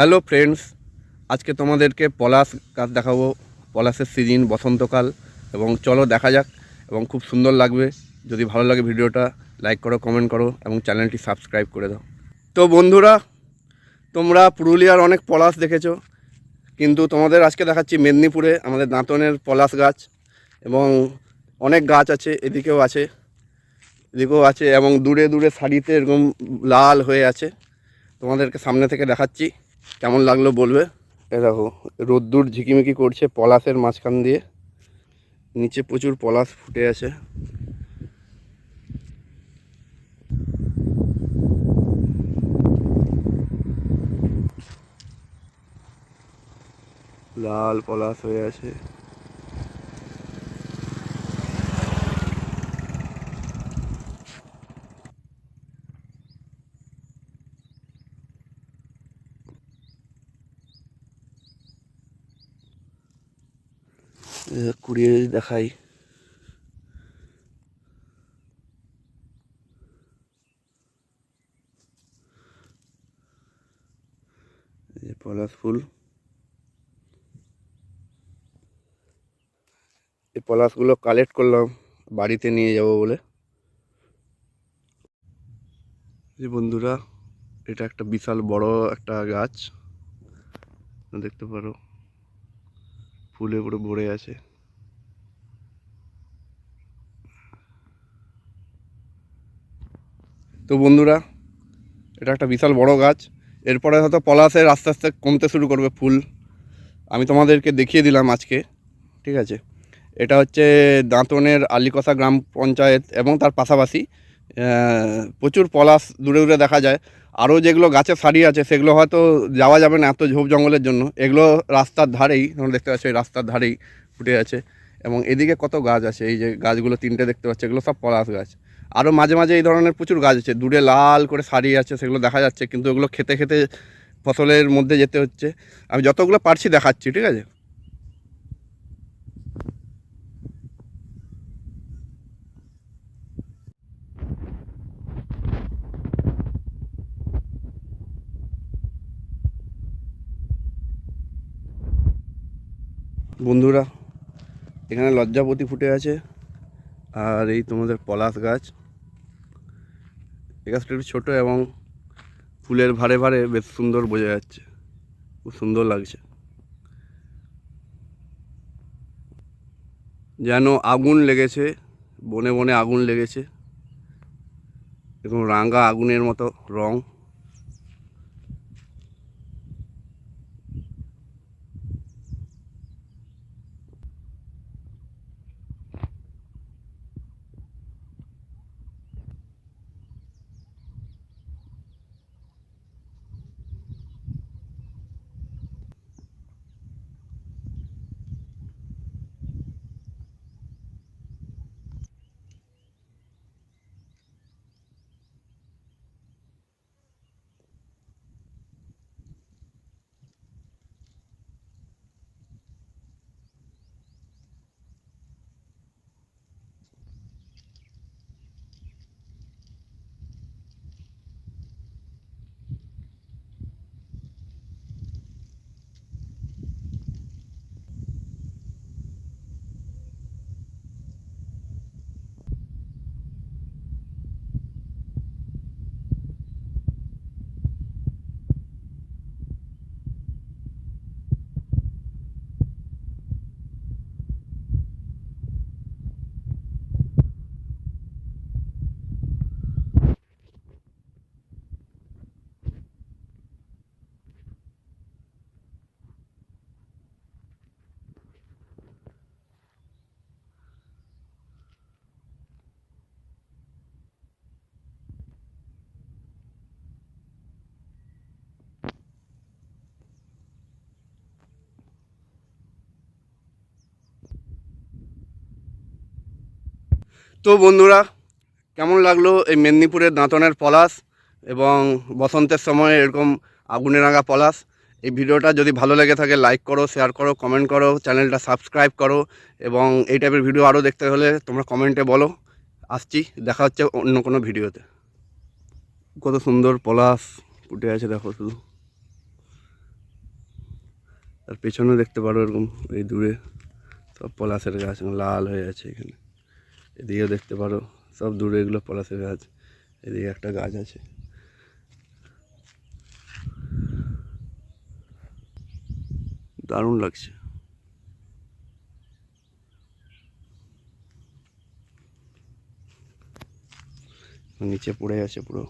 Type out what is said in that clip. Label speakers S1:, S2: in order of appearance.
S1: Hello friends, আজকে তোমাদেরকে পলাশ গাছ দেখাবো। পলাশের সিজন বসন্তকাল এবং চলো দেখা যাক এবং খুব সুন্দর লাগবে। যদি ভালো লাগে ভিডিওটা লাইক করো কমেন্ট করো এবং চ্যানেলটি সাবস্ক্রাইব করে দাও। তো বন্ধুরা, তোমরা পুরুলিয়ার অনেক পলাশ দেখেছ, কিন্তু তোমাদের আজকে দেখাচ্ছি মেদিনীপুরে আমাদের দাঁতনের পলাশ গাছ এবং অনেক গাছ আছে, এদিকেও আছে এদিকেও আছে এবং দূরে দূরে সারিতে এরকম লাল হয়ে আছে। তোমাদেরকে সামনে থেকে দেখাচ্ছি। কেমন লাগল বলবে? এ দেখো, রোদ্দুর ঝিকিমিকি করছে পলাশের মাঝখান দিয়ে। নিচে প্রচুর পলাশ ফুটে আছে। লাল পলাশ হয়ে আছে। কুড়িয়ে দেখাই। পলাশ ফুল। এই পলাশগুলো কালেক্ট করলাম, বাড়িতে নিয়ে যাব বলে। যে বন্ধুরা, এটা একটা বিশাল বড় একটা গাছ। দেখতে পারো, ফুলে পুরো ভরে আছে। তো বন্ধুরা, এটা একটা বিশাল বড় গাছ। এরপরে হয়তো পলাশের আস্তে আস্তে কমতে শুরু করবে ফুল। আমি তোমাদেরকে দেখিয়ে দিলাম আজকে, ঠিক আছে? এটা হচ্ছে দাঁতনের আলিকষা গ্রাম পঞ্চায়েত এবং তার পাশাপাশি প্রচুর পলাশ দূরে দূরে দেখা যায়। আরও যেগুলো গাছের সারি আছে, সেগুলো হয়তো যাওয়া যাবে না এত ঝোপ জঙ্গলের জন্য। এগুলো রাস্তার ধারেই, তোমরা দেখতে পাচ্ছ এই রাস্তার ধারেই ফুটে আছে। এবং এদিকে কত গাছ আছে, এই যে গাছগুলো তিনটে দেখতে পাচ্ছ, এগুলো সব পলাশ গাছ। আরও মাঝে মাঝে এই ধরনের প্রচুর গাছ আছে দূরে লাল করে সারি আছে, সেগুলো দেখা যাচ্ছে, কিন্তু ওগুলো খেতে খেতে ফসলের মধ্যে যেতে হচ্ছে। আমি যতগুলো পারছি দেখাচ্ছি, ঠিক আছে? বন্ধুরা, এখানে লজ্জাপতি ফুটে আছে, আর এই তোমাদের পলাশ গাছ। এই গাছটা একটু ছোটো এবং ফুলের ভারে ভারে বেশ সুন্দর বোঝা যাচ্ছে। খুব সুন্দর লাগছে। যেন আগুন লেগেছে, বনে বনে আগুন লেগেছে। এবং রাঙা আগুনের মতো রং। তো বন্ধুরা, কেমন লাগল এই মেদিনীপুরের দাঁতনের পলাশ এবং বসন্তের সময় এরকম আগুনে রাঙা পলাশ? এই ভিডিওটা যদি ভালো লেগে থাকে লাইক করো শেয়ার করো কমেন্ট করো, চ্যানেলটা সাবস্ক্রাইব করো এবং এই টাইপের ভিডিও আরও দেখতে হলে তোমরা কমেন্টে বলো। আসছি, দেখা হচ্ছে অন্য কোনো ভিডিওতে। কত সুন্দর পলাশ ফুটে আছে, দেখো শুধু। আর পেছনে দেখতে পারো এরকম, এই দূরে সব পলাশের গাছ লাল হয়ে আছে এখানে। এদিকেও দেখতে পারো, সব দূরে এগুলো পলাশের গাছ, এদিকে একটা গাছ আছে। দারুণ লাগছে। নিচে পড়ে আছে পুরো।